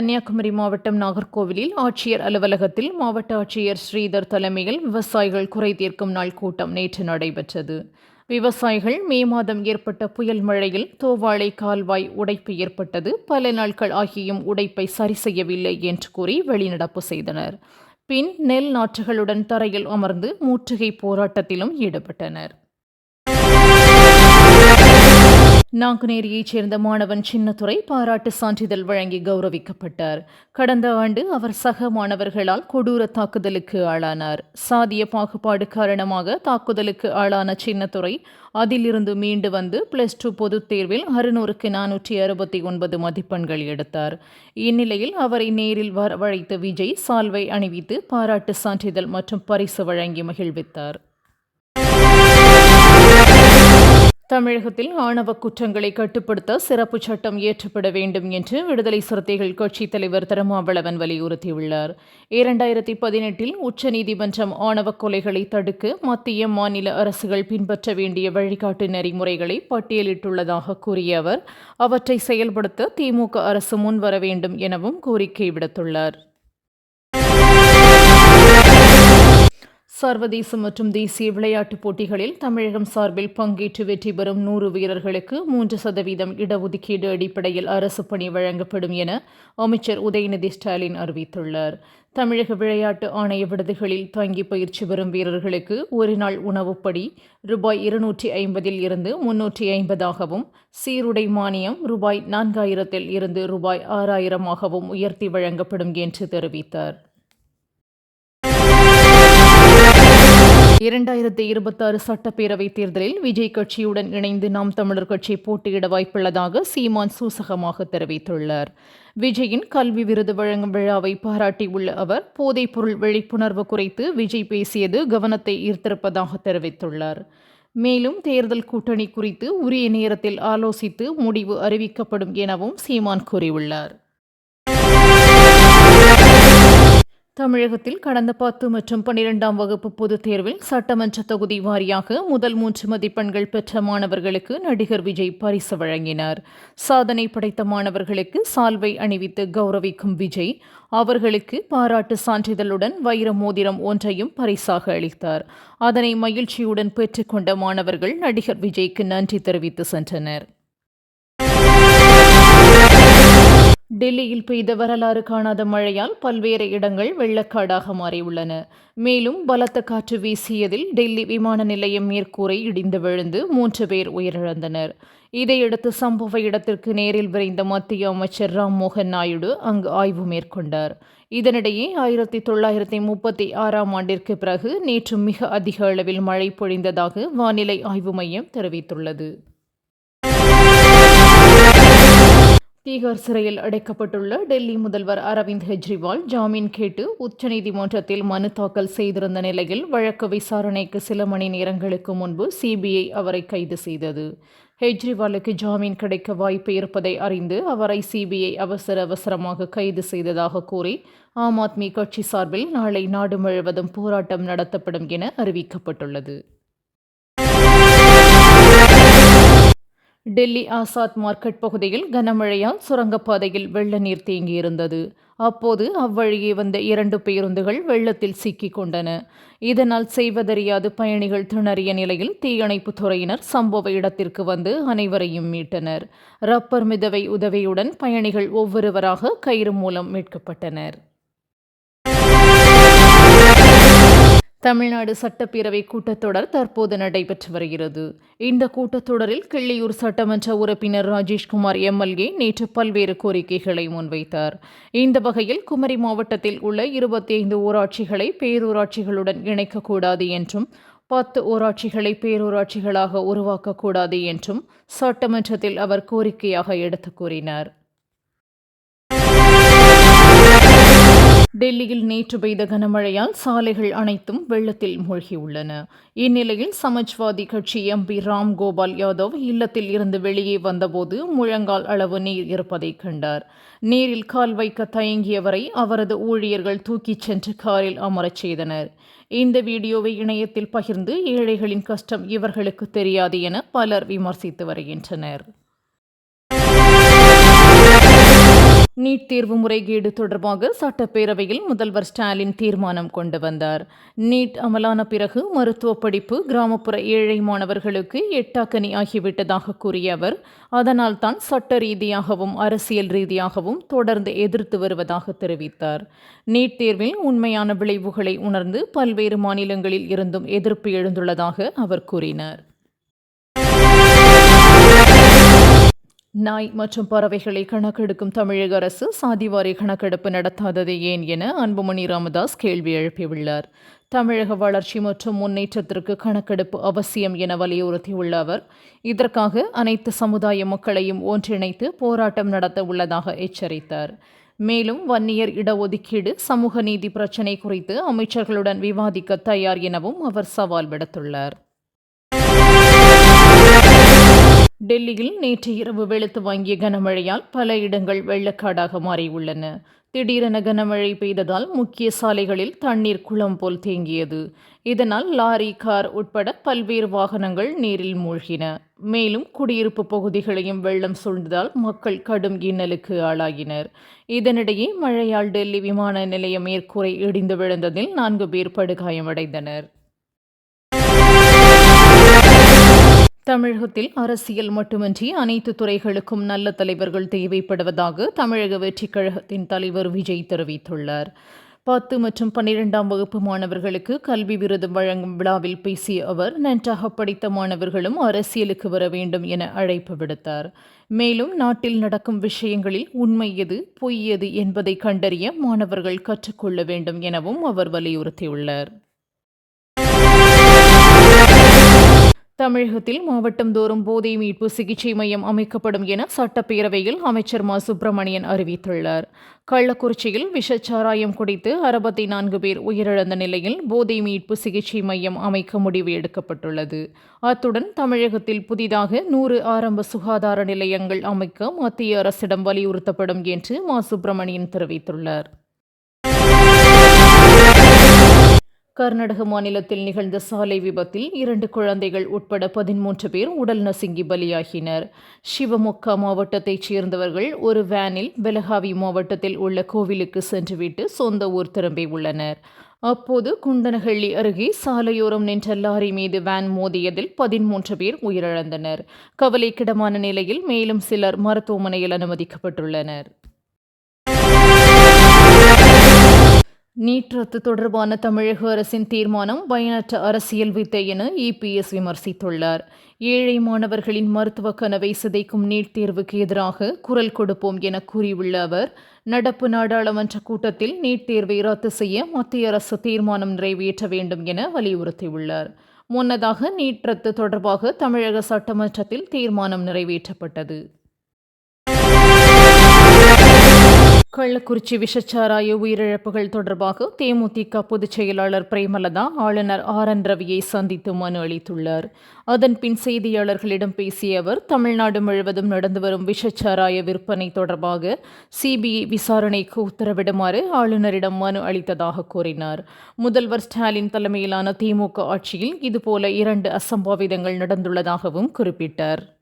கன்னியாகுமரி மாவட்டம் நாகர்கோவிலில் ஆட்சியர் அலுவலகத்தில் மாவட்ட ஆட்சியர் ஸ்ரீதர் தலைமையில் விவசாயிகள் குறை தீர்க்கும் நாள் கூட்டம் நேற்று நடைபெற்றது. விவசாயிகள் மே மாதம் ஏற்பட்ட புயல் மழையில் தோவாளை கால்வாய் உடைப்பு ஏற்பட்டது. பல நாட்கள் ஆகியும் உடைப்பை சரி செய்யவில்லை என்று கூறி வெளிநடப்பு செய்தனர். பின் நெல் நாற்றுகளுடன் தரையில் அமர்ந்து மூற்றுகை போராட்டத்திலும் ஈடுபட்டனர். நாங்குநேரியைச் சேர்ந்த மாணவன் சின்னத்துறை பாராட்டு சான்றிதழ் வழங்கி கௌரவிக்கப்பட்டார். கடந்த ஆண்டு அவர் சக மாணவர்களால் கொடூர தாக்குதலுக்கு ஆளானார். சாதிய பாகுபாடு காரணமாக தாக்குதலுக்கு ஆளான சின்னத்துறை அதிலிருந்து மீண்டு வந்து பிளஸ் டூ பொதுத் தேர்வில் அறுநூறுக்கு நானூற்றி அறுபத்தி ஒன்பது மதிப்பெண்கள் எடுத்தார். இந்நிலையில் அவரை நேரில் வரவழைத்த விஜய் சால்வை அணிவித்து பாராட்டு சான்றிதழ் மற்றும் பரிசு வழங்கி மகிழ்வித்தார். தமிழகத்தில் ஆணவ குற்றங்களை கட்டுப்படுத்த சிறப்பு சட்டம் இயற்றப்பட வேண்டும் என்று விடுதலை சிறுத்தைகள் கட்சித் தலைவர் திருமாவளவன் வலியுறுத்தியுள்ளார். இரண்டாயிரத்தி பதினெட்டில் உச்சநீதிமன்றம் ஆணவ கொலைகளை தடுக்க மத்திய மாநில அரசுகள் பின்பற்ற வேண்டிய வழிகாட்டு நெறிமுறைகளை பட்டியலிட்டுள்ளதாக கூறிய அவர் அவற்றை செயல்படுத்த திமுக அரசு முன்வர வேண்டும் எனவும் கோரிக்கை விடுத்துள்ளார். சர்வதேச மற்றும் தேசிய விளையாட்டுப் போட்டிகளில் தமிழகம் சார்பில் பங்கேற்று வெற்றி பெறும் நூறு வீரர்களுக்கு மூன்று சதவீதம் இடஒதுக்கீடு அடிப்படையில் அரசு பணி வழங்கப்படும் என அமைச்சர் உதயநிதி ஸ்டாலின் அறிவித்துள்ளார். தமிழக விளையாட்டு ஆணைய விடுதிகளில் தங்கி பயிற்சி பெறும் வீரர்களுக்கு ஒரு நாள் உணவுப்படி ரூபாய் இருநூற்றி ஐம்பதில் இருந்து முன்னூற்றி ஐம்பதாகவும் சீருடை மானியம் ரூபாய் நான்காயிரத்தில் இருந்து ரூபாய் ஆறாயிரமாகவும் உயர்த்தி வழங்கப்படும் என்று தெரிவித்தார். இரண்டாயிரத்தி இருபத்தாறு சட்டப்பேரவைத் தேர்தலில் விஜய் கட்சியுடன் இணைந்து நாம் தமிழர் கட்சி போட்டியிட வாய்ப்புள்ளதாக சீமான் சூசகமாக தெரிவித்துள்ளார். விஜயின் கல்வி விருது வழங்கும் விழாவை பாராட்டியுள்ள அவர் போதைப்பொருள் விழிப்புணர்வு குறித்து விஜய் பேசியது கவனத்தை ஈர்த்திருப்பதாக தெரிவித்துள்ளார். மேலும் தேர்தல் கூட்டணி குறித்து உரிய நேரத்தில் ஆலோசித்து முடிவு அறிவிக்கப்படும் எனவும் சீமான் கூறியுள்ளார். தமிழகத்தில் கடந்த பத்து மற்றும் பன்னிரெண்டாம் வகுப்பு பொதுத் தேர்வில் சட்டமன்ற தொகுதி வாரியாக முதல் மூன்று மதிப்பெண்கள் பெற்ற மாணவர்களுக்கு நடிகர் விஜய் பரிசு வழங்கினார். சாதனை படைத்த மாணவர்களுக்கு சால்வை அணிவித்து கௌரவிக்கும் விஜய் அவர்களுக்கு பாராட்டு சான்றிதழுடன் வைர மோதிரம் ஒன்றையும் பரிசாக அளித்தார். அதனை மகிழ்ச்சியுடன் பெற்றுக்கொண்ட மாணவர்கள் நடிகர் விஜய்க்கு நன்றி தெரிவித்து சென்றனர். டெல்லியில் பெய்த வரலாறு காணாத மழையால் பல்வேறு இடங்கள் வெள்ளக்காடாக மாறியுள்ளன. மேலும் பலத்த காற்று வீசியதில் டெல்லி விமான நிலையம் மேற்கூரை இடிந்து விழுந்து மூன்று பேர் உயிரிழந்தனர். இதையடுத்து சம்பவ இடத்திற்கு நேரில் விரைந்த மத்திய அமைச்சர் ராம் மோகன் நாயுடு அங்கு ஆய்வு மேற்கொண்டார். இதனிடையே ஆயிரத்தி தொள்ளாயிரத்தி முப்பத்தி ஆறாம் ஆண்டிற்கு பிறகு நேற்று மிக அதிக அளவில் மழை பொழிந்ததாக வானிலை ஆய்வு மையம் தெரிவித்துள்ளது. தீகார் சிறையில் அடைக்கப்பட்டுள்ள டெல்லி முதல்வர் அரவிந்த் கெஜ்ரிவால் ஜாமீன் கேட்டு உச்சநீதிமன்றத்தில் மனு தாக்கல் செய்திருந்த நிலையில் வழக்கு விசாரணைக்கு சில மணி நேரங்களுக்கு முன்பு சிபிஐ அவரை கைது செய்தது. கெஜ்ரிவாலுக்கு ஜாமீன் கிடைக்க வாய்ப்பு இருப்பதை அறிந்து அவரை சிபிஐ அவசர அவசரமாக கைது செய்ததாக கூறி ஆம் ஆத்மி கட்சி சார்பில் நாளை நாடு முழுவதும் போராட்டம் நடத்தப்படும் என அறிவிக்கப்பட்டுள்ளது. டெல்லி ஆசாத் மார்க்கெட் பகுதியில் கனமழையால் சுரங்கப்பாதையில் வெள்ள நீர் தேங்கியிருந்தது. அப்போது அவ்வழியே வந்த இரண்டு பேருந்துகள் வெள்ளத்தில் சிக்கிக் கொண்டன. இதனால் செய்வதறியாது பயணிகள் திணறிய நிலையில் தீயணைப்பு துறையினர் சம்பவ இடத்திற்கு வந்து அனைவரையும் மீட்டனர். ரப்பர் மிதவை உதவியுடன் பயணிகள் ஒவ்வொருவராக கயிறு மூலம் மீட்கப்பட்டனர். தமிழ்நாடு சட்டப்பேரவை கூட்டத்தொடர் தற்போது நடைபெற்று வருகிறது. இந்த கூட்டத்தொடரில் கிள்ளியூர் சட்டமன்ற உறுப்பினர் ராஜேஷ்குமார் எம்எல்ஏ நேற்று பல்வேறு கோரிக்கைகளை முன்வைத்தார். இந்த வகையில் குமரி மாவட்டத்தில் உள்ள இருபத்தி ஐந்து ஊராட்சிகளை பேரூராட்சிகளுடன் இணைக்கக்கூடாது என்றும் பத்து ஊராட்சிகளை பேரூராட்சிகளாக உருவாக்கக்கூடாது என்றும் சட்டமன்றத்தில் அவர் கோரிக்கையாக எடுத்துக் கூறினார். டெல்லியில் நேற்று பெய்த கனமழையால் சாலைகள் அனைத்தும் வெள்ளத்தில் மூழ்கியுள்ளன. இந்நிலையில் சமாஜ்வாதி கட்சி எம்பி ராம் கோபால் யாதவ் இல்லத்தில் இருந்து வெளியே வந்தபோது முழங்கால் அளவு நீர் இருப்பதை கண்டார். நீரில் கால் வைக்க தயங்கியவரை அவரது ஊழியர்கள் தூக்கிச் சென்று காரில் அமரச் செய்தனர். இந்த வீடியோவை இணையத்தில் பகிர்ந்து ஏழைகளின் கஷ்டம் இவர்களுக்கு தெரியாது என பலர் விமர்சித்து வருகின்றனர். நீட் தேர்வு முறைகேடு தொடர்பாக சட்டப்பேரவையில் முதல்வர் ஸ்டாலின் தீர்மானம் கொண்டு வந்தார். நீட் அமலான பிறகு மருத்துவ படிப்பு கிராமப்புற ஏழை மாணவர்களுக்கு எட்டாக்கனி ஆகிவிட்டதாக கூறிய அவர் அதனால் தான் சட்ட ரீதியாகவும் அரசியல் ரீதியாகவும் தொடர்ந்து எதிர்த்து வருவதாக தெரிவித்தார். நீட் தேர்வில் உண்மையான விளைவுகளை உணர்ந்து பல்வேறு மாநிலங்களில் இருந்தும் எதிர்ப்பு எழுந்துள்ளதாக அவர் கூறினார். நாய் மற்றும் பறவைகளை கணக்கெடுக்கும் தமிழக அரசு சாதிவாரி கணக்கெடுப்பு நடத்தாதது ஏன் என அன்புமணி ராமதாஸ் கேள்வி எழுப்பியுள்ளார். தமிழக வளர்ச்சி மற்றும் முன்னேற்றத்திற்கு கணக்கெடுப்பு அவசியம் என வலியுறுத்தியுள்ள அவர் இதற்காக அனைத்து சமுதாய மக்களையும் ஒன்றிணைத்து போராட்டம் நடத்த உள்ளதாக எச்சரித்தார். மேலும் வன்னியர் இடஒதுக்கீடு சமூக நீதி பிரச்சினை குறித்து அமைச்சர்களுடன் விவாதிக்க தயார் எனவும் அவர் சவால் விடுத்துள்ளார். டெல்லியில் நேற்று இரவு வெளுத்து வாங்கிய கனமழையால் பல இடங்கள் வெள்ளக்காடாக மாறியுள்ளன. திடீரென கனமழை பெய்ததால் முக்கிய சாலைகளில் தண்ணீர் குளம் போல் தேங்கியது. இதனால் லாரி கார் உட்பட பல்வேறு வாகனங்கள் நீரில் மூழ்கின. மேலும் குடியிருப்பு பகுதிகளையும் வெள்ளம் சூழ்ந்ததால் மக்கள் கடும் இன்னலுக்கு ஆளாகினர். இதனிடையே மழையால் டெல்லி விமான நிலையம் மேற்கூரை இடிந்து விழுந்ததில் நான்கு பேர் படுகாயமடைந்தனர். தமிழகத்தில் அரசியல் மட்டுமின்றி அனைத்து துறைகளுக்கும் நல்ல தலைவர்கள் தேவைப்படுவதாக தமிழக வெற்றிக் கழகத்தின் தலைவர் விஜய் தெரிவித்துள்ளார். பத்து மற்றும் பன்னிரெண்டாம் வகுப்பு மாணவர்களுக்கு கல்வி விருது வழங்கும் விழாவில் பேசிய அவர் நன்றாக படித்த மாணவர்களும் அரசியலுக்கு வர வேண்டும் என அழைப்பு விடுத்தார். மேலும் நாட்டில் நடக்கும் விஷயங்களில் உண்மை எது பொய் எது என்பதை கண்டறிய மாணவர்கள் கற்றுக்கொள்ள வேண்டும் எனவும் அவர் வலியுறுத்தியுள்ளார். தமிழகத்தில் மாவட்டம் தோறும் போதை மீட்பு சிகிச்சை மையம் அமைக்கப்படும் என சட்டப்பேரவையில் அமைச்சர் மா. சுப்பிரமணியன் அறிவித்துள்ளார். கள்ளக்குறிச்சியில் விஷச்சாராயம் குடித்து அறுபத்தி நான்கு பேர் உயிரிழந்த நிலையில் போதை மீட்பு சிகிச்சை மையம் அமைக்க முடிவு எடுக்கப்பட்டுள்ளது. அத்துடன் தமிழகத்தில் புதிதாக நூறு ஆரம்ப சுகாதார நிலையங்கள் அமைக்க மத்திய அரசிடம் வலியுறுத்தப்படும் என்று மா. சுப்பிரமணியன் தெரிவித்துள்ளார். கர்நாடக மாநிலத்தில் நிகழ்ந்த சாலை விபத்தில் இரண்டு குழந்தைகள் உட்பட பதிமூன்று பேர் உடல் நசுங்கி பலியாகினர். சிவமொக்கா மாவட்டத்தைச் சேர்ந்தவர்கள் ஒரு வேனில் பெலகாவி மாவட்டத்தில் உள்ள கோவிலுக்கு சென்றுவிட்டு சொந்த ஊர் திரும்பியுள்ளனர் அப்போது குண்டனஹள்ளி அருகே சாலையோரம் நின்ற லாரி மீது வேன் மோதியதில் பதிமூன்று பேர் உயிரிழந்தனர். கவலைக்கிடமான நிலையில் மேலும் சிலர் மருத்துவமனையில் அனுமதிக்கப்பட்டுள்ளனர். நீட் ரத்து தொடர்பான தமிழக அரசின் தீர்மானம் பயனற்ற அரசியல் வித்தை என இபிஎஸ் விமர்சித்துள்ளார். ஏழை மாணவர்களின் மருத்துவ கனவை சிதைக்கும் நீட் தேர்வுக்கு எதிராக குரல் கொடுப்போம் என கூறியுள்ள அவர் நடப்பு நாடாளுமன்ற கூட்டத்தில் நீட் தேர்வை ரத்து செய்ய மத்திய அரசு தீர்மானம் நிறைவேற்ற வேண்டும் என வலியுறுத்தியுள்ளார். முன்னதாக நீட் ரத்து தொடர்பாக தமிழக சட்டமன்றத்தில் தீர்மானம் நிறைவேற்றப்பட்டது. கள்ளக்குறிச்சி விஷச்சாராய உயிரிழப்புகள் தொடர்பாக தேமுதிக பொதுச் செயலாளர் பிரேமலதா ஆளுநர் ஆர். என். ரவியை சந்தித்து மனு அளித்துள்ளார். அதன்பின் செய்தியாளர்களிடம் பேசிய அவர் தமிழ்நாடு முழுவதும் நடந்து வரும் விஷச்சாராய விற்பனை தொடர்பாக சிபிஐ விசாரணைக்கு உத்தரவிடுமாறு ஆளுநரிடம் மனு அளித்ததாக கூறினார். முதல்வர் ஸ்டாலின் தலைமையிலான திமுக ஆட்சியில் இதுபோல இரண்டு அசம்பாவிதங்கள் நடந்துள்ளதாகவும் குறிப்பிட்டார்.